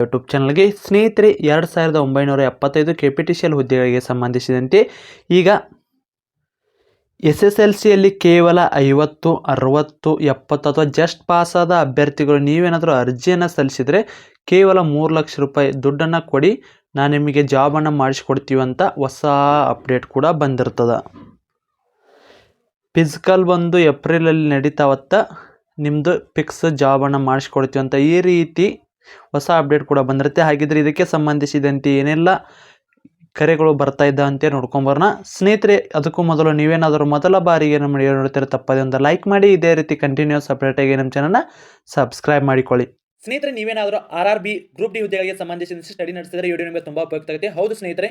YouTube ಚಾನಲ್ಗೆ ಸ್ನೇಹಿತರೆ, ಎರಡು ಸಾವಿರದ ಒಂಬೈನೂರ ಎಪ್ಪತ್ತೈದು K P T C L ಹುದ್ದೆಗಳಿಗೆ ಸಂಬಂಧಿಸಿದಂತೆ ಈಗ ಎಸ್ ಎಸ್ ಎಲ್ ಸಿಯಲ್ಲಿ ಕೇವಲ ಐವತ್ತು, ಅರವತ್ತು, ಎಪ್ಪತ್ತು ಅಥವಾ ಜಸ್ಟ್ ಪಾಸ್ ಆದ ಅಭ್ಯರ್ಥಿಗಳು ನೀವೇನಾದರೂ ಅರ್ಜಿಯನ್ನು ಸಲ್ಲಿಸಿದರೆ ಕೇವಲ ಮೂರು ಲಕ್ಷ ರೂಪಾಯಿ ದುಡ್ಡನ್ನು ಕೊಡಿ, ನಾನು ನಿಮಗೆ ಜಾಬನ್ನು ಮಾಡಿಸ್ಕೊಡ್ತೀವಿ ಅಂತ ಹೊಸ ಅಪ್ಡೇಟ್ ಕೂಡ ಬಂದಿರ್ತದೆ. ಫಿಸಿಕಲ್ ಬಂದು ಏಪ್ರಿಲಲ್ಲಿ ನಡೀತಾವತ್ತ ನಿಮ್ಮದು ಫಿಕ್ಸ್ ಜಾಬನ್ನು ಮಾಡಿಸ್ಕೊಡ್ತೀವಿ ಅಂತ ಈ ರೀತಿ ಹೊಸ ಅಪ್ಡೇಟ್ ಕೂಡ ಬಂದಿರುತ್ತೆ. ಹಾಗಿದ್ರೆ ಇದಕ್ಕೆ ಸಂಬಂಧಿಸಿದಂತೆ ಏನೆಲ್ಲ ಕರೆಗಳು ಬರ್ತಾ ಇದ್ದ ಅಂತ ನೋಡ್ಕೊಂಬರೋಣ ಸ್ನೇಹಿತರೆ, ಅದಕ್ಕೂ ಮೊದಲು ನೀವೇನಾದರೂ ಮೊದಲ ಬಾರಿಗೆ ನಮ್ಮ ವಿಡಿಯೋ ನೋಡ್ತಾರೆ ತಪ್ಪದೆ ಒಂದು ಲೈಕ್ ಮಾಡಿ, ಇದೇ ರೀತಿ ಕಂಟಿನ್ಯೂಸ್ ಅಪ್ಡೇಟಾಗಿ ನಮ್ಮ ಚಾನಲ್ನ ಸಬ್ಸ್ಕ್ರೈಬ್ ಮಾಡಿಕೊಳ್ಳಿ. ಸ್ನೇಹಿತರೆ, ನೀವೇನಾದರೂ R R B group D ಹುದ್ದೆಗಳಿಗೆ ಸಂಬಂಧಿಸಿದಂತೆ ಸ್ಟಡಿ ನಡೆಸಿದರೆ ವಿಡಿಯೋ ನಿಮಗೆ ತುಂಬ ಉಪಯುಕ್ತ ಆಗುತ್ತೆ. ಹೌದು ಸ್ನೇಹಿತರೆ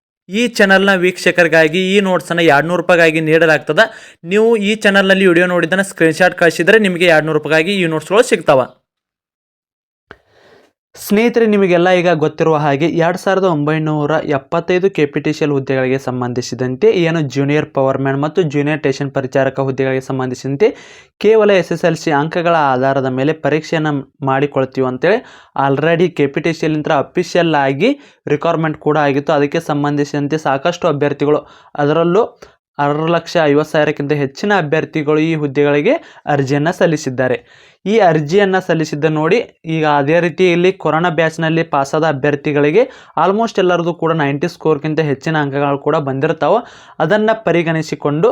ಈ ಚಾನಲ್ನ ವೀಕ್ಷಕರಿಗಾಗಿ ಈ ನೋಟ್ಸನ್ನು ಎರಡು ನೂರು ರೂಪಾಯಿಗಾಗಿ ನೀಡಲಾಗ್ತದೆ. ನೀವು ಈ ಚಾನಲ್ನಲ್ಲಿ ವಿಡಿಯೋ ನೋಡಿದ್ದನ್ನು ಸ್ಕ್ರೀನ್ಶಾಟ್ ಕಳಿಸಿದರೆ ನಿಮಗೆ ಎರಡು ನೂರು ರೂಪಾಯಿಗಾಗಿ ಈ ನೋಟ್ಸ್ಗಳು ಸಿಗ್ತಾವ. ಸ್ನೇಹಿತರೆ, ನಿಮಗೆಲ್ಲ ಈಗ ಗೊತ್ತಿರುವ ಹಾಗೆ ಎರಡು ಸಾವಿರದ ಒಂಬೈನೂರ ಎಪ್ಪತ್ತೈದು K P T C L ಹುದ್ದೆಗಳಿಗೆ ಸಂಬಂಧಿಸಿದಂತೆ, ಏನು ಜೂನಿಯರ್ ಪವರ್ಮ್ಯಾನ್ ಮತ್ತು ಜೂನಿಯರ್ ಟೇಷನ್ ಪರಿಚಾರಕ ಹುದ್ದೆಗಳಿಗೆ ಸಂಬಂಧಿಸಿದಂತೆ ಕೇವಲ ಎಸ್ ಎಸ್ ಎಲ್ ಸಿ ಅಂಕಗಳ ಆಧಾರದ ಮೇಲೆ ಪರೀಕ್ಷೆಯನ್ನು ಮಾಡಿಕೊಳ್ತೀವಿ ಅಂತೇಳಿ already K P T C ಎಲ್ಲಿಂದ ಅಫಿಷಿಯಲ್ ಆಗಿ ರಿಕ್ವೈರ್ಮೆಂಟ್ ಕೂಡ ಆಗಿತ್ತು. ಅದಕ್ಕೆ ಸಂಬಂಧಿಸಿದಂತೆ ಸಾಕಷ್ಟು ಅಭ್ಯರ್ಥಿಗಳು ಅದರಲ್ಲೂ ಆರು ಲಕ್ಷ ಐವತ್ತು ಸಾವಿರಕ್ಕಿಂತ ಹೆಚ್ಚಿನ ಅಭ್ಯರ್ಥಿಗಳು ಈ ಹುದ್ದೆಗಳಿಗೆ ಅರ್ಜಿಯನ್ನು ಸಲ್ಲಿಸಿದ್ದಾರೆ. ಈ ಅರ್ಜಿಯನ್ನು ಸಲ್ಲಿಸಿದ್ದ ನೋಡಿ, ಈಗ ಅದೇ ರೀತಿ ಇಲ್ಲಿ ಕೊರೋನಾ ಬ್ಯಾಚ್ನಲ್ಲಿ ಪಾಸಾದ ಅಭ್ಯರ್ಥಿಗಳಿಗೆ ಆಲ್ಮೋಸ್ಟ್ ಎಲ್ಲರದು ಕೂಡ ನೈಂಟಿ ಸ್ಕೋರ್ಗಿಂತ ಹೆಚ್ಚಿನ ಅಂಕಗಳು ಕೂಡ ಬಂದಿರ್ತಾವೆ. ಅದನ್ನು ಪರಿಗಣಿಸಿಕೊಂಡು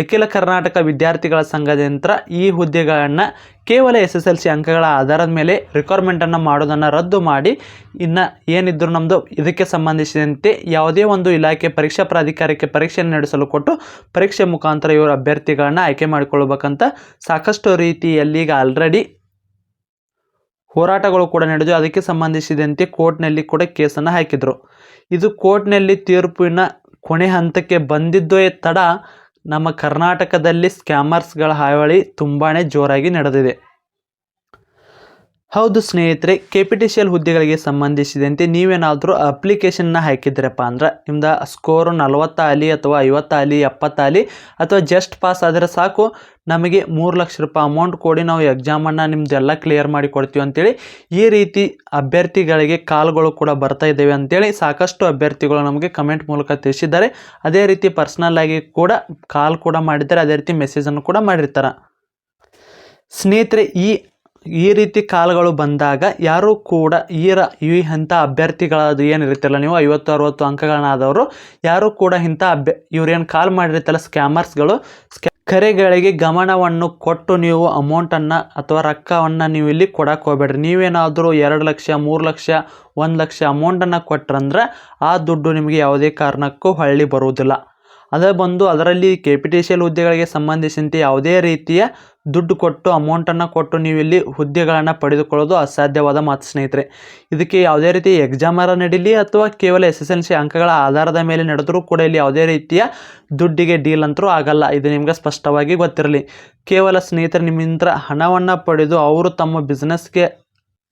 ಅಖಿಲ ಕರ್ನಾಟಕ ವಿದ್ಯಾರ್ಥಿಗಳ ಸಂಘದಿಂದ ಈ ಹುದ್ದೆಗಳನ್ನು ಕೇವಲ ಎಸ್ ಎಸ್ ಎಲ್ ಸಿ ಅಂಕಗಳ ಆಧಾರದ ಮೇಲೆ ರಿಕ್ವೈರ್ಮೆಂಟನ್ನು ಮಾಡೋದನ್ನು ರದ್ದು ಮಾಡಿ. ಇನ್ನು ಏನಿದ್ರು ನಮ್ಮದು ಇದಕ್ಕೆ ಸಂಬಂಧಿಸಿದಂತೆ ಯಾವುದೇ ಒಂದು ಇಲಾಖೆ ಪರೀಕ್ಷಾ ಪ್ರಾಧಿಕಾರಕ್ಕೆ ಪರೀಕ್ಷೆಯನ್ನು ನಡೆಸಲು ಕೊಟ್ಟು ಪರೀಕ್ಷೆ ಮುಖಾಂತರ ಇವರು ಅಭ್ಯರ್ಥಿಗಳನ್ನು ಆಯ್ಕೆ ಮಾಡಿಕೊಳ್ಬೇಕಂತ ಸಾಕಷ್ಟು ರೀತಿಯಲ್ಲಿ ಈಗ ಆಲ್ರೆಡಿ ಹೋರಾಟಗಳು ಕೂಡ ನಡೆದು ಅದಕ್ಕೆ ಸಂಬಂಧಿಸಿದಂತೆ ಕೋರ್ಟ್ನಲ್ಲಿ ಕೂಡ ಕೇಸನ್ನು ಹಾಕಿದರು. ಇದು ಕೋರ್ಟ್ನಲ್ಲಿ ತೀರ್ಪಿನ ಕೊನೆ ಹಂತಕ್ಕೆ ಬಂದಿದ್ದೇ ತಡ ನಮ್ಮ ಕರ್ನಾಟಕದಲ್ಲಿ ಸ್ಕ್ಯಾಮರ್ಸ್ಗಳ ಹಾವಳಿ ತುಂಬಾ ಜೋರಾಗಿ ನಡೆದಿದೆ. ಹೌದು ಸ್ನೇಹಿತರೆ K P T C L ಹುದ್ದೆಗಳಿಗೆ ಸಂಬಂಧಿಸಿದಂತೆ ನೀವೇನಾದರೂ ಅಪ್ಲಿಕೇಶನ್ನ ಹಾಕಿದ್ರಪ್ಪ ಅಂದ್ರೆ ನಿಮ್ದು ಸ್ಕೋರು ನಲವತ್ತಾಗಲಿ ಅಥವಾ ಐವತ್ತಾಗಲಿ ಎಪ್ಪತ್ತಾಗಲಿ ಅಥವಾ ಜಸ್ಟ್ ಪಾಸ್ ಆದರೆ ಸಾಕು. ನಮಗೆ ಮೂರು ಲಕ್ಷ ರೂಪಾಯಿ ಅಮೌಂಟ್ ಕೊಡಿ, ನಾವು ಎಕ್ಸಾಮನ್ನು ನಿಮ್ದೆಲ್ಲ ಕ್ಲಿಯರ್ ಮಾಡಿ ಕೊಡ್ತೀವಿ ಅಂತೇಳಿ ಈ ರೀತಿ ಅಭ್ಯರ್ಥಿಗಳಿಗೆ ಕಾಲ್ಗಳು ಕೂಡ ಬರ್ತಾ ಇದ್ದೇವೆ ಅಂತೇಳಿ ಸಾಕಷ್ಟು ಅಭ್ಯರ್ಥಿಗಳು ನಮಗೆ ಕಮೆಂಟ್ ಮೂಲಕ ತಿಳಿಸಿದ್ದಾರೆ. ಅದೇ ರೀತಿ ಪರ್ಸ್ನಲ್ ಆಗಿ ಕೂಡ ಕಾಲ್ ಕೂಡ ಮಾಡಿದ್ದಾರೆ, ಅದೇ ರೀತಿ ಮೆಸೇಜನ್ನು ಕೂಡ ಮಾಡಿರ್ತಾರೆ. ಸ್ನೇಹಿತರೆ, ಈ ಈ ರೀತಿ ಕಾಲ್ಗಳು ಬಂದಾಗ ಯಾರೂ ಕೂಡ ಈರ, ಈ ಇಂಥ ಅಭ್ಯರ್ಥಿಗಳದು ಏನಿರುತ್ತಲ್ಲ, ನೀವು ಐವತ್ತು, ಅರವತ್ತು ಅಂಕಗಳನ್ನಾದವರು, ಯಾರೂ ಕೂಡ ಇಂಥ ಅಭ್ಯ, ಇವ್ರೇನು ಕಾಲ್ ಮಾಡಿರ್ತಲ್ಲ ಸ್ಕ್ಯಾಮರ್ಸ್ಗಳು, ಸ್ಕ್ಯಾ, ಕರೆಗಳಿಗೆ ಗಮನವನ್ನು ಕೊಟ್ಟು ನೀವು ಅಮೌಂಟನ್ನು ಅಥವಾ ರೊಕ್ಕವನ್ನು ನೀವು ಇಲ್ಲಿ ಕೊಡಕ್ಕೆ ಹೋಗ್ಬೇಡ್ರಿ. ನೀವೇನಾದರೂ ಎರಡು ಲಕ್ಷ, ಮೂರು ಲಕ್ಷ, ಒಂದು ಲಕ್ಷ ಅಮೌಂಟನ್ನು ಕೊಟ್ರಂದ್ರೆ ಆ ದುಡ್ಡು ನಿಮಗೆ ಯಾವುದೇ ಕಾರಣಕ್ಕೂ ಹಳ್ಳಿ ಬರುವುದಿಲ್ಲ. ಅದೇ ಬಂದು ಅದರಲ್ಲಿ ಕೆಪಿಟಿಷಿಯಲ್ ಹುದ್ದೆಗಳಿಗೆ ಸಂಬಂಧಿಸಿದಂತೆ ಯಾವುದೇ ರೀತಿಯ ದುಡ್ಡು ಕೊಟ್ಟು ಅಮೌಂಟನ್ನು ಕೊಟ್ಟು ನೀವು ಇಲ್ಲಿ ಹುದ್ದೆಗಳನ್ನು ಪಡೆದುಕೊಳ್ಳೋದು ಅಸಾಧ್ಯವಾದ ಮಾತು ಸ್ನೇಹಿತರೆ. ಇದಕ್ಕೆ ಯಾವುದೇ ರೀತಿ ಎಕ್ಸಾಮರ ನಡೀಲಿ ಅಥವಾ ಕೇವಲ ಎಸ್ ಎಸ್ ಎಲ್ ಅಂಕಗಳ ಆಧಾರದ ಮೇಲೆ ನಡೆದರೂ ಕೂಡ ಇಲ್ಲಿ ಯಾವುದೇ ರೀತಿಯ ದುಡ್ಡಿಗೆ ಡೀಲ್ ಅಂತರೂ ಆಗಲ್ಲ. ಇದು ನಿಮಗೆ ಸ್ಪಷ್ಟವಾಗಿ ಗೊತ್ತಿರಲಿ. ಕೇವಲ ಸ್ನೇಹಿತರು, ನಿಮ್ಮಿಂದ ಹಣವನ್ನು ಪಡೆದು ಅವರು ತಮ್ಮ ಬಿಸ್ನೆಸ್ಗೆ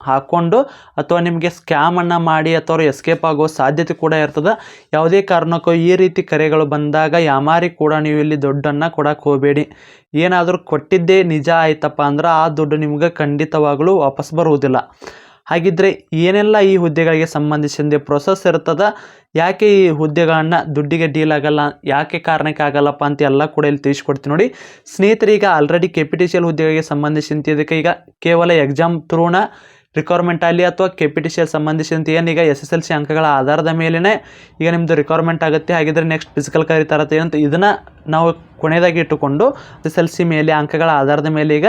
ಹಾಕ್ಕೊಂಡು ಅಥವಾ ನಿಮಗೆ ಸ್ಕ್ಯಾಮನ್ನು ಮಾಡಿ ಅಥವಾ ಎಸ್ಕೇಪ್ ಆಗೋ ಸಾಧ್ಯತೆ ಕೂಡ ಇರ್ತದೆ. ಯಾವುದೇ ಕಾರಣಕ್ಕೂ ಈ ರೀತಿ ಕರೆಗಳು ಬಂದಾಗ ಯಾಮಾರಿ ಕೂಡ ನೀವು ಇಲ್ಲಿ ದುಡ್ಡನ್ನು ಕೊಡಕ್ಕೆ ಹೋಗಬೇಡಿ. ಏನಾದರೂ ಕೊಟ್ಟಿದ್ದೇ ನಿಜ ಆಯ್ತಪ್ಪ ಅಂದ್ರೆ ಆ ದುಡ್ಡು ನಿಮ್ಗೆ ಖಂಡಿತವಾಗಲೂ ವಾಪಸ್ ಬರುವುದಿಲ್ಲ. ಹಾಗಿದ್ರೆ ಏನೆಲ್ಲ ಈ ಹುದ್ದೆಗಳಿಗೆ ಸಂಬಂಧಿಸಿದ ಪ್ರೊಸೆಸ್ ಇರ್ತದ? ಯಾಕೆ ಈ ಹುದ್ದೆಗಳನ್ನು ದುಡ್ಡಿಗೆ ಡೀಲ್ ಆಗಲ್ಲ? ಯಾಕೆ ಕಾರಣಕ್ಕೆ ಆಗಲ್ಲಪ್ಪ ಅಂತ ಎಲ್ಲ ಕೂಡ ಇಲ್ಲಿ ತಿಳಿಸ್ಕೊಡ್ತೀನಿ ನೋಡಿ. ಸ್ನೇಹಿತರೀಗ already K P T C ಹುದ್ದೆಗಳಿಗೆ ಸಂಬಂಧಿಸಿದಂತೆ ಇದಕ್ಕೆ ಈಗ ಕೇವಲ ಎಕ್ಸಾಮ್ ಥ್ರೂನ ರಿಕ್ವೈರ್ಮೆಂಟ್ ಆಗಲಿ ಅಥವಾ ಕೆ ಪಿ ಟಿ ಸಿ ಸಂಬಂಧಿಸಿದಂತೆ ಏನೀಗ ಎಸ್ ಎಸ್ ಎಲ್ ಸಿ ಅಂಕಗಳ ಆಧಾರದ ಮೇಲೇ ಈಗ ನಿಮ್ಮದು ರಿಕ್ವೈರ್ಮೆಂಟ್ ಆಗುತ್ತೆ. ಹಾಗಿದ್ರೆ ನೆಕ್ಸ್ಟ್ ಫಿಸಿಕಲ್ ಕರೀತಾರತ್ತೆ ಅಂತ ಇದನ್ನು ನಾವು ಕೊನೆಯದಾಗಿ ಇಟ್ಟುಕೊಂಡು ಎಸ್ ಎಲ್ ಸಿ ಮೇಲೆ ಅಂಕಗಳ ಆಧಾರದ ಮೇಲೆ ಈಗ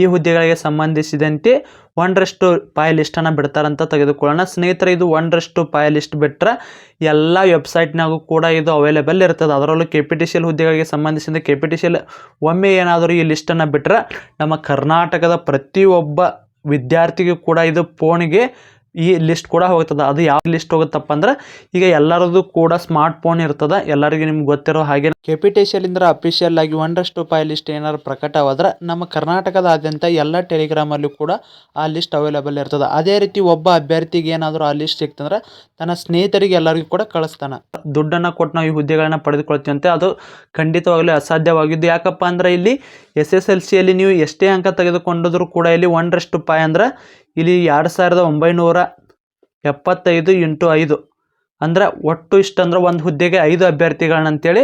ಈ ಹುದ್ದೆಗಳಿಗೆ ಸಂಬಂಧಿಸಿದಂತೆ ಒಂದರಷ್ಟು ಪಾಯ್ ಲಿಸ್ಟನ್ನು ಬಿಡ್ತಾರಂತ ತೆಗೆದುಕೊಳ್ಳೋಣ. ಸ್ನೇಹಿತರೆ, ಇದು ಒಂದರಷ್ಟು ಪಾಯ್ ಲಿಸ್ಟ್ ಬಿಟ್ಟರೆ ಎಲ್ಲ ವೆಬ್ಸೈಟ್ನಾಗೂ ಕೂಡ ಇದು ಅವೈಲೇಬಲ್ ಇರ್ತದೆ. ಅದರಲ್ಲೂ ಕೆ ಪಿ ಟಿ ಸಿ ಹುದ್ದೆಗಳಿಗೆ ಸಂಬಂಧಿಸಿದ K P T C L ಒಮ್ಮೆ ಏನಾದರೂ ಈ ಲಿಸ್ಟನ್ನು ಬಿಟ್ಟರೆ ನಮ್ಮ ಕರ್ನಾಟಕದ ಪ್ರತಿಯೊಬ್ಬ ವಿದ್ಯಾರ್ಥಿಗೂ ಕೂಡ ಇದು ಫೋನಿಗೆ ಈ ಲಿಸ್ಟ್ ಕೂಡ ಹೋಗ್ತದೆ. ಅದು ಯಾವ ಲಿಸ್ಟ್ ಹೋಗುತ್ತಪ್ಪ ಅಂದ್ರೆ ಈಗ ಎಲ್ಲರದು ಕೂಡ ಸ್ಮಾರ್ಟ್ ಫೋನ್ ಇರ್ತದೆ. ಎಲ್ಲರಿಗೂ ನಿಮ್ಗೆ ಗೊತ್ತಿರೋ ಹಾಗೆ ಕೆಪಿಟೇಷಿಯಲಿಂದ ಅಫಿಷಿಯಲ್ ಆಗಿ ಒಂದಷ್ಟು ರೂಪಾಯಿ ಲಿಸ್ಟ್ ಏನಾದ್ರು ಪ್ರಕಟವಾದ್ರೆ ನಮ್ಮ ಕರ್ನಾಟಕದಾದ್ಯಂತ ಎಲ್ಲ ಟೆಲಿಗ್ರಾಮಲ್ಲೂ ಕೂಡ ಆ ಲಿಸ್ಟ್ ಅವೈಲೇಬಲ್ ಇರ್ತದೆ. ಅದೇ ರೀತಿ ಒಬ್ಬ ಅಭ್ಯರ್ಥಿಗೆ ಏನಾದರೂ ಆ ಲಿಸ್ಟ್ ಸಿಕ್ತಂದ್ರೆ ತನ್ನ ಸ್ನೇಹಿತರಿಗೆ ಎಲ್ಲರಿಗೂ ಕೂಡ ಕಳಿಸ್ತಾನೆ. ದುಡ್ಡನ್ನು ಕೊಟ್ಟು ನಾವು ಈ ಹುದ್ದೆಗಳನ್ನ ಪಡೆದುಕೊಳ್ತೀವಿ ಅಂತ ಅದು ಖಂಡಿತವಾಗಲೂ ಅಸಾಧ್ಯವಾಗಿದ್ದು ಯಾಕಪ್ಪ ಅಂದ್ರೆ ಇಲ್ಲಿ ಎಸ್ ಎಸ್ ಎಲ್ ಸಿಯಲ್ಲಿ ನೀವು ಎಷ್ಟೇ ಅಂಕ ತೆಗೆದುಕೊಂಡಿದ್ರು ಕೂಡ ಇಲ್ಲಿ ಒಂದರಷ್ಟು ಪಾಯ್ ಅಂದ್ರೆ ಇಲ್ಲಿ ಎರಡು ಸಾವಿರದ ಒಂಬೈನೂರ ಎಪ್ಪತ್ತೈದು ಇಂಟು ಐದು. ಅಂದ್ರೆ ಒಟ್ಟು ಇಷ್ಟಂದ್ರೆ ಒಂದು ಹುದ್ದೆಗೆ ಐದು ಅಭ್ಯರ್ಥಿಗಳನ್ನ ಅಂತೇಳಿ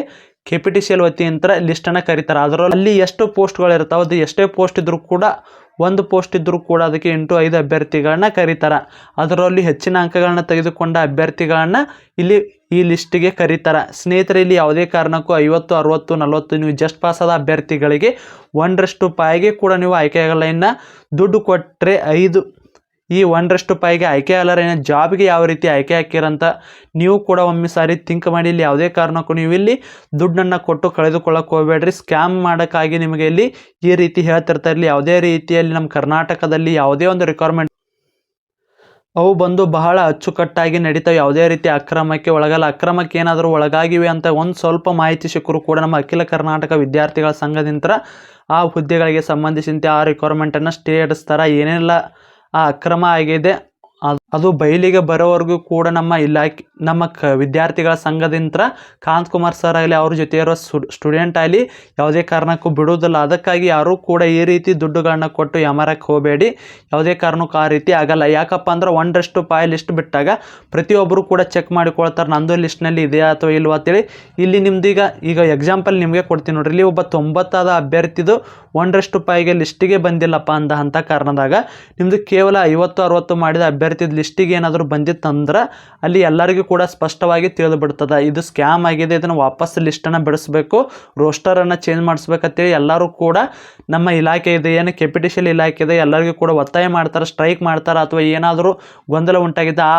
K P T C L ವತಿಯಿಂದ ಲಿಸ್ಟನ್ನು ಕರೀತಾರೆ. ಅದರಲ್ಲಿ ಎಷ್ಟು ಪೋಸ್ಟ್ಗಳಿರ್ತಾವೆ ಅದು ಎಷ್ಟೇ ಪೋಸ್ಟ್ ಇದ್ದರೂ ಕೂಡ ಒಂದು ಪೋಸ್ಟ್ ಇದ್ದರೂ ಕೂಡ ಅದಕ್ಕೆ ಎಂಟು ಐದು ಅಭ್ಯರ್ಥಿಗಳನ್ನ ಕರೀತಾರೆ. ಅದರಲ್ಲಿ ಹೆಚ್ಚಿನ ಅಂಕಗಳನ್ನ ತೆಗೆದುಕೊಂಡ ಅಭ್ಯರ್ಥಿಗಳನ್ನ ಇಲ್ಲಿ ಈ ಲಿಸ್ಟಿಗೆ ಕರೀತಾರೆ. ಸ್ನೇಹಿತರೆ, ಇಲ್ಲಿ ಯಾವುದೇ ಕಾರಣಕ್ಕೂ ಐವತ್ತು, ಅರುವತ್ತು, ನಲವತ್ತು ನೀವು ಜಸ್ಟ್ ಪಾಸ್ ಆದ ಅಭ್ಯರ್ಥಿಗಳಿಗೆ ಒಂದರಷ್ಟು ಪಾಯಿಗೆ ಕೂಡ ನೀವು ಆಯ್ಕೆಯಾಗಲ್ಲ. ಇನ್ನು ದುಡ್ಡು ಕೊಟ್ಟರೆ ಐದು ಈ ಒಂದರಷ್ಟು ಪೈಗೆ ಆಯ್ಕೆ ಆಗಲಾರ ಏನೋ ಜಾಬ್ಗೆ ಯಾವ ರೀತಿ ಆಯ್ಕೆ ಹಾಕಿರಂತ ನೀವು ಕೂಡ ಒಮ್ಮೆ ಸಾರಿ ಥಿಂಕ್ ಮಾಡಿ, ಇಲ್ಲಿ ಯಾವುದೇ ಕಾರಣಕ್ಕೂ ನೀವು ಇಲ್ಲಿ ದುಡ್ಡನ್ನು ಕೊಟ್ಟು ಕಳೆದುಕೊಳ್ಳಕ್ಕೆ ಹೋಗಬೇಡ್ರಿ. ಸ್ಕ್ಯಾಮ್ ಮಾಡೋಕ್ಕಾಗಿ ನಿಮಗೆ ಇಲ್ಲಿ ಈ ರೀತಿ ಹೇಳ್ತಿರ್ತಾ ಇರಲಿ, ಯಾವುದೇ ರೀತಿಯಲ್ಲಿ ನಮ್ಮ ಕರ್ನಾಟಕದಲ್ಲಿ ಯಾವುದೇ ಒಂದು ರಿಕ್ವೈರ್ಮೆಂಟ್ ಅವು ಬಂದು ಬಹಳ ಅಚ್ಚುಕಟ್ಟಾಗಿ ನಡೀತಾವೆ. ಯಾವುದೇ ರೀತಿ ಅಕ್ರಮಕ್ಕೆ ಒಳಗಲ್ಲ. ಅಕ್ರಮಕ್ಕೆ ಏನಾದರೂ ಒಳಗಾಗಿವೆ ಅಂತ ಒಂದು ಸ್ವಲ್ಪ ಮಾಹಿತಿ ಸಿಕ್ಕರೂ ಕೂಡ ನಮ್ಮ ಅಖಿಲ ಕರ್ನಾಟಕ ವಿದ್ಯಾರ್ಥಿಗಳ ಸಂಘದಿಂದ ಆ ಹುದ್ದೆಗಳಿಗೆ ಸಂಬಂಧಿಸಿದಂತೆ ಆ ರಿಕ್ವೈರ್ಮೆಂಟನ್ನು ಸ್ಟೇ ಹಿಡಿಸ್ತಾರೆ ಏನೆಲ್ಲ. ಆ ಅಕ್ರಮ ಆಗಿದೆ ಅದ್- ಬಯಲಿಗೆ ಬರೋವರೆಗೂ ಕೂಡ ನಮ್ಮ ಇಲಾಖೆ, ನಮ್ಮ ಕ, ವಿದ್ಯಾರ್ಥಿಗಳ ಸಂಘದಿಂದ ಕಾಂತ್ ಕುಮಾರ್ ಸರ್ ಆಗಲಿ, ಅವ್ರ ಜೊತೆ ಇರೋ ಸ್ಟೂಡೆಂಟ್ ಆಗಲಿ ಯಾವುದೇ ಕಾರಣಕ್ಕೂ ಬಿಡುವುದಿಲ್ಲ. ಅದಕ್ಕಾಗಿ ಯಾರೂ ಕೂಡ ಈ ರೀತಿ ದುಡ್ಡುಗಳನ್ನ ಕೊಟ್ಟು ಯಮರಕ್ಕೆ ಹೋಗಬೇಡಿ. ಯಾವುದೇ ಕಾರಣಕ್ಕೂ ಆ ರೀತಿ ಆಗಲ್ಲ. ಯಾಕಪ್ಪ ಅಂದ್ರೆ ಒಂದಷ್ಟು ಪಾಯ್ ಲಿಸ್ಟ್ ಬಿಟ್ಟಾಗ ಪ್ರತಿಯೊಬ್ಬರು ಕೂಡ ಚೆಕ್ ಮಾಡಿಕೊಳ್ತಾರೆ, ನಂದು ಲಿಸ್ಟ್ನಲ್ಲಿ ಇದೆಯಾ ಅಥವಾ ಇಲ್ವಾ? ಅಂತೇಳಿ. ಇಲ್ಲಿ ನಿಮ್ದು ಈಗ ಈಗ ಎಕ್ಸಾಂಪಲ್ ನಿಮಗೆ ಕೊಡ್ತೀನಿ ನೋಡ್ರಿ. ಇಲ್ಲಿ ಒಬ್ಬ ತೊಂಬತ್ತಾದ ಅಭ್ಯರ್ಥಿದು ಒಂದರಷ್ಟು ಪಾಯಿಗೆ ಲಿಸ್ಟಿಗೆ ಬಂದಿಲ್ಲಪ್ಪ ಅಂದ ಅಂಥ ಕಾರಣದಾಗ ನಿಮ್ಮದು ಕೇವಲ ಐವತ್ತು, ಅರವತ್ತು ಮಾಡಿದ ಅಭ್ಯರ್ಥಿದ ಲಿಸ್ಟಿಗೆ ಏನಾದರೂ ಬಂದಿತ್ತಂದ್ರೆ ಅಲ್ಲಿ ಎಲ್ಲರಿಗೂ ಕೂಡ ಸ್ಪಷ್ಟವಾಗಿ ತಿಳಿದುಬಿಡ್ತದೆ. ಇದು ಸ್ಕ್ಯಾಮ್ ಆಗಿದೆ, ಇದನ್ನು ವಾಪಸ್ ಲಿಸ್ಟನ್ನು ಬಿಡಿಸ್ಬೇಕು ರೋಸ್ಟರನ್ನು ಚೇಂಜ್ ಮಾಡಿಸ್ಬೇಕಂತೇಳಿ ಎಲ್ಲರೂ ಕೂಡ ನಮ್ಮ ಇಲಾಖೆ ಇದೆ, ಏನು ಕೆಪಿಟಿಷಿಯಲ್ ಇಲಾಖೆ ಇದೆ, ಎಲ್ಲರಿಗೂ ಕೂಡ ಒತ್ತಾಯ ಮಾಡ್ತಾರೆ, ಸ್ಟ್ರೈಕ್ ಮಾಡ್ತಾರೆ, ಅಥವಾ ಏನಾದರೂ ಗೊಂದಲ ಉಂಟಾಗಿದ್ದ ಆ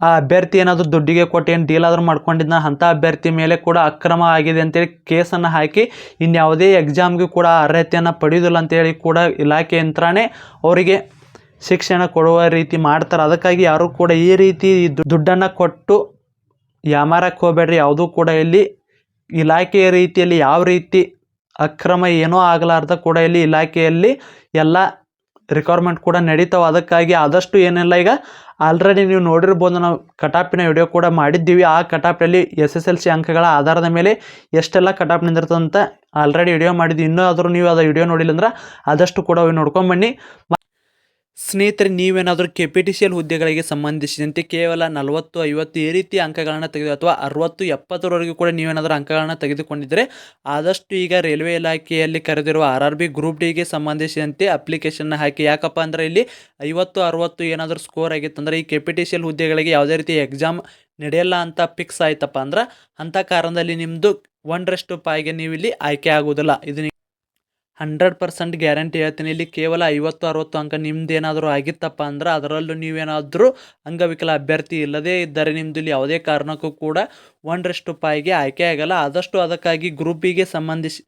ಆ ಅಭ್ಯರ್ಥಿ ಏನಾದರೂ ದುಡ್ಡಿಗೆ ಕೊಟ್ಟು ಏನು ಡೀಲ್ ಆದರೂ ಮಾಡ್ಕೊಂಡಿದ್ದ ಅಂಥ ಅಭ್ಯರ್ಥಿ ಮೇಲೆ ಕೂಡ ಅಕ್ರಮ ಆಗಿದೆ ಅಂತೇಳಿ ಕೇಸನ್ನು ಹಾಕಿ ಇನ್ಯಾವುದೇ ಎಕ್ಸಾಮ್ಗೂ ಕೂಡ ಅರ್ಹತೆಯನ್ನು ಪಡೆಯೋದಿಲ್ಲ ಅಂತೇಳಿ ಕೂಡ ಇಲಾಖೆ ಯಂತ್ರನೇ ಅವರಿಗೆ ಶಿಕ್ಷಣ ಕೊಡುವ ರೀತಿ ಮಾಡ್ತಾರೆ. ಅದಕ್ಕಾಗಿ ಯಾರು ಕೂಡ ಈ ರೀತಿ ದುಡ್ಡನ್ನು ಕೊಟ್ಟು ಯಾಮಾರಕ್ಕೆ ಹೋಗ್ಬೇಡ್ರಿ. ಯಾವುದೂ ಕೂಡ ಇಲ್ಲಿ ಇಲಾಖೆಯ ರೀತಿಯಲ್ಲಿ ಯಾವ ರೀತಿ ಅಕ್ರಮ ಏನೂ ಆಗಲಾರ್ದ ಕೂಡ ಇಲ್ಲಿ ಇಲಾಖೆಯಲ್ಲಿ ಎಲ್ಲ ರಿಕ್ವೈರ್ಮೆಂಟ್ ಕೂಡ ನಡೀತಾವೆ. ಅದಕ್ಕಾಗಿ ಆದಷ್ಟು ಏನಿಲ್ಲ ಈಗ. ಆಲ್ರೆಡಿ ನೀವು ನೋಡಿರ್ಬೋದು ನಾವು ಕಟಾಪಿನ ವಿಡಿಯೋ ಕೂಡ ಮಾಡಿದ್ದೀವಿ. ಆ ಕಟಾಪಿನಲ್ಲಿ ಎಸ್ ಎಸ್ ಎಲ್ ಸಿ ಅಂಕಗಳ ಆಧಾರದ ಮೇಲೆ ಎಷ್ಟೆಲ್ಲ ಕಟಾಪ್ ನಿಂದಿರ್ತದಂತ ಆಲ್ರೆಡಿ ವಿಡಿಯೋ ಮಾಡಿದ್ವಿ. ಇನ್ನೂ ಆದರೂ ನೀವು ಅದು ವಿಡಿಯೋ ನೋಡಿಲ್ಲ ಅಂದ್ರೆ ಆದಷ್ಟು ಕೂಡ ಅವು ನೋಡ್ಕೊಂಬನ್ನಿ ಸ್ನೇಹಿತರೆ, ನೀವೇನಾದರೂ K P T C L ಹುದ್ದೆಗಳಿಗೆ ಸಂಬಂಧಿಸಿದಂತೆ ಕೇವಲ ನಲವತ್ತು, ಐವತ್ತು ಈ ರೀತಿ ಅಂಕಗಳನ್ನು ತೆಗೆದು ಅಥವಾ ಅರವತ್ತು, ಎಪ್ಪತ್ತರವರೆಗೂ ಕೂಡ ನೀವೇನಾದರೂ ಅಂಕಗಳನ್ನು ತೆಗೆದುಕೊಂಡಿದ್ದರೆ ಆದಷ್ಟು ಈಗ ರೈಲ್ವೆ ಇಲಾಖೆಯಲ್ಲಿ ಕರೆದಿರುವ ಆರ್ ಆರ್ ಬಿ ಗ್ರೂಪ್ ಡಿಗೆ ಸಂಬಂಧಿಸಿದಂತೆ ಅಪ್ಲಿಕೇಶನ್ನ ಹಾಕಿ. ಯಾಕಪ್ಪ ಅಂದರೆ ಇಲ್ಲಿ ಐವತ್ತು, ಅರವತ್ತು ಏನಾದರೂ ಸ್ಕೋರ್ ಆಗಿತ್ತು ಅಂದರೆ ಈ K P T C L ಹುದ್ದೆಗಳಿಗೆ ಯಾವುದೇ ರೀತಿ ಎಕ್ಸಾಮ್ ನಡೆಯಲ್ಲ ಅಂತ ಫಿಕ್ಸ್ ಆಯ್ತಪ್ಪ ಅಂದ್ರೆ, ಅಂಥ ಕಾರಣದಲ್ಲಿ ನಿಮ್ಮದು ಒಂದರಷ್ಟು ಪಾಯಿಗೆ ನೀವು ಇಲ್ಲಿ ಆಯ್ಕೆ ಆಗುವುದಿಲ್ಲ. ಇದು ಹಂಡ್ರೆಡ್ ಪರ್ಸೆಂಟ್ ಗ್ಯಾರಂಟಿ ಹೇಳ್ತೀನಿ. ಇಲ್ಲಿ ಕೇವಲ ಐವತ್ತು, ಅರವತ್ತು ಅಂಕ ನಿಮ್ದು ಏನಾದರೂ ಆಗಿತ್ತಪ್ಪ ಅಂದ್ರೆ ಅದರಲ್ಲೂ ನೀವೇನಾದರೂ ಅಂಗವಿಕಲ ಅಭ್ಯರ್ಥಿ ಇಲ್ಲದೇ ಇದ್ದರೆ ನಿಮ್ಮದು ಇಲ್ಲಿ ಯಾವುದೇ ಕಾರಣಕ್ಕೂ ಕೂಡ ಒಂದರಷ್ಟು ಪಾಯಿಗೆ ಆಯ್ಕೆ ಆಗಲ್ಲ. ಆದಷ್ಟು ಅದಕ್ಕಾಗಿ ಗ್ರೂಪಿಗೆ ಸಂಬಂಧಿಸಿ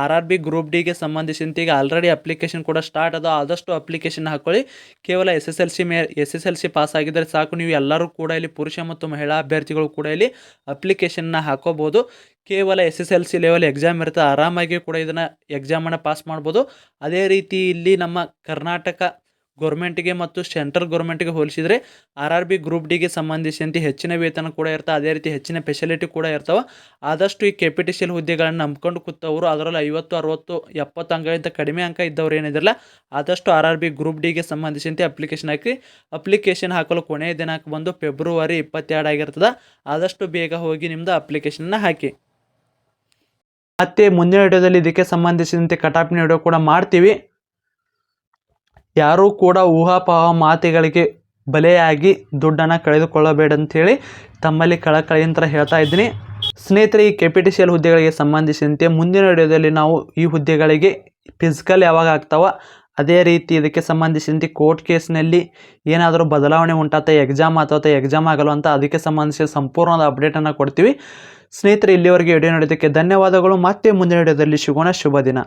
ಆರ್ ಆರ್ ಬಿ ಗ್ರೂಪ್ ಡಿಗೆ ಸಂಬಂಧಿಸಿದಂತೆ ಈಗ ಆಲ್ರೆಡಿ ಅಪ್ಲಿಕೇಶನ್ ಕೂಡ ಸ್ಟಾರ್ಟ್ ಅದು. ಆದಷ್ಟು ಅಪ್ಲಿಕೇಶನ್ ಹಾಕೊಳ್ಳಿ. ಕೇವಲ S S L C May S S L C pass ಆಗಿದ್ದರೆ ಸಾಕು. ನೀವು ಎಲ್ಲರೂ ಕೂಡ ಇಲ್ಲಿ ಪುರುಷ ಮತ್ತು ಮಹಿಳಾ ಅಭ್ಯರ್ಥಿಗಳು ಕೂಡ ಇಲ್ಲಿ ಅಪ್ಲಿಕೇಶನ್ನ ಹಾಕೋಬೋದು. ಕೇವಲ S S L C level exam ಇರುತ್ತೆ. ಆರಾಮಾಗಿ ಕೂಡ ಇದನ್ನು ಎಕ್ಸಾಮನ್ನು ಪಾಸ್ ಮಾಡ್ಬೋದು. ಅದೇ ರೀತಿ ಇಲ್ಲಿ ನಮ್ಮ ಕರ್ನಾಟಕ ಗೌರ್ಮೆಂಟಿಗೆ ಮತ್ತು ಸೆಂಟ್ರಲ್ ಗೌರ್ಮೆಂಟ್ಗೆ ಹೋಲಿಸಿದರೆ ಆರ್ ಆರ್ ಬಿ ಗ್ರೂಪ್ ಡಿಗೆ ಸಂಬಂಧಿಸಿದಂತೆ ಹೆಚ್ಚಿನ ವೇತನ ಕೂಡ ಇರ್ತವೆ. ಅದೇ ರೀತಿ ಹೆಚ್ಚಿನ ಫೆಸಿಲಿಟಿ ಕೂಡ ಇರ್ತವೆ. ಆದಷ್ಟು ಈ ಕೆ ಹುದ್ದೆಗಳನ್ನು ನಂಬ್ಕೊಂಡು ಕೂತವರು, ಅದರಲ್ಲಿ ಐವತ್ತು, ಅರವತ್ತು, ಎಪ್ಪತ್ತು ಅಂಕಗಳಿಂದ ಕಡಿಮೆ ಅಂಕ ಇದ್ದವ್ರು ಏನಿದಿರಲ್ಲ, ಆದಷ್ಟು ಆರ್ ಆರ್ ಬಿ ಗ್ರೂಪ್ ಡಿಗೆ ಸಂಬಂಧಿಸಿದಂತೆ ಅಪ್ಲಿಕೇಶನ್ ಹಾಕಿ, ಅಪ್ಲಿಕೇಶನ್ ಹಾಕಲು ಕೊನೆಯ ದಿನಾಂಕ ಬಂದು ಫೆಬ್ರವರಿ ಇಪ್ಪತ್ತೆರಡು ಆಗಿರ್ತದೆ. ಆದಷ್ಟು ಬೇಗ ಹೋಗಿ ನಿಮ್ಮದು ಅಪ್ಲಿಕೇಶನ್ನ ಹಾಕಿ. ಮತ್ತೆ ಮುಂದಿನ ವಿಡಿಯೋದಲ್ಲಿ ಇದಕ್ಕೆ ಸಂಬಂಧಿಸಿದಂತೆ ಕಟಾಪಿನ ವಿಡಿಯೋ ಕೂಡ ಮಾಡ್ತೀವಿ. ಯಾರೂ ಕೂಡ ಊಹಾಪೋಹ ಮಾತುಗಳಿಗೆ ಬಲೆಯಾಗಿ ದುಡ್ಡನ್ನು ಕಳೆದುಕೊಳ್ಳಬೇಡಂಥೇಳಿ ತಮ್ಮಲ್ಲಿ ಕಳಕಳಿಯಂತರ ಹೇಳ್ತಾ ಇದ್ದೀನಿ. ಸ್ನೇಹಿತರೆ, ಈ ಕೆ ಹುದ್ದೆಗಳಿಗೆ ಸಂಬಂಧಿಸಿದಂತೆ ಮುಂದಿನ ವಿಡಿಯೋದಲ್ಲಿ ನಾವು ಈ ಹುದ್ದೆಗಳಿಗೆ ಫಿಸಿಕಲ್ ಯಾವಾಗ ಆಗ್ತಾವ ಅದೇ ರೀತಿ ಇದಕ್ಕೆ ಸಂಬಂಧಿಸಿದಂತೆ ಕೋರ್ಟ್ ಕೇಸ್ನಲ್ಲಿ ಏನಾದರೂ ಬದಲಾವಣೆ ಉಂಟಾತ ಎಕ್ಸಾಮ್ ಅಥವಾ ಎಕ್ಸಾಮ್ ಆಗಲ್ಲ ಅಂತ ಅದಕ್ಕೆ ಸಂಬಂಧಿಸಿದ ಸಂಪೂರ್ಣವಾದ ಅಪ್ಡೇಟನ್ನು ಕೊಡ್ತೀವಿ. ಸ್ನೇಹಿತರೆ, ಇಲ್ಲಿವರೆಗೆ ವಿಡಿಯೋ ನೋಡಿದ್ದಕ್ಕೆ ಧನ್ಯವಾದಗಳು. ಮತ್ತೆ ಮುಂದಿನ ವಿಡಿಯೋದಲ್ಲಿ ಸಿಗೋಣ. ಶುಭ ದಿನ.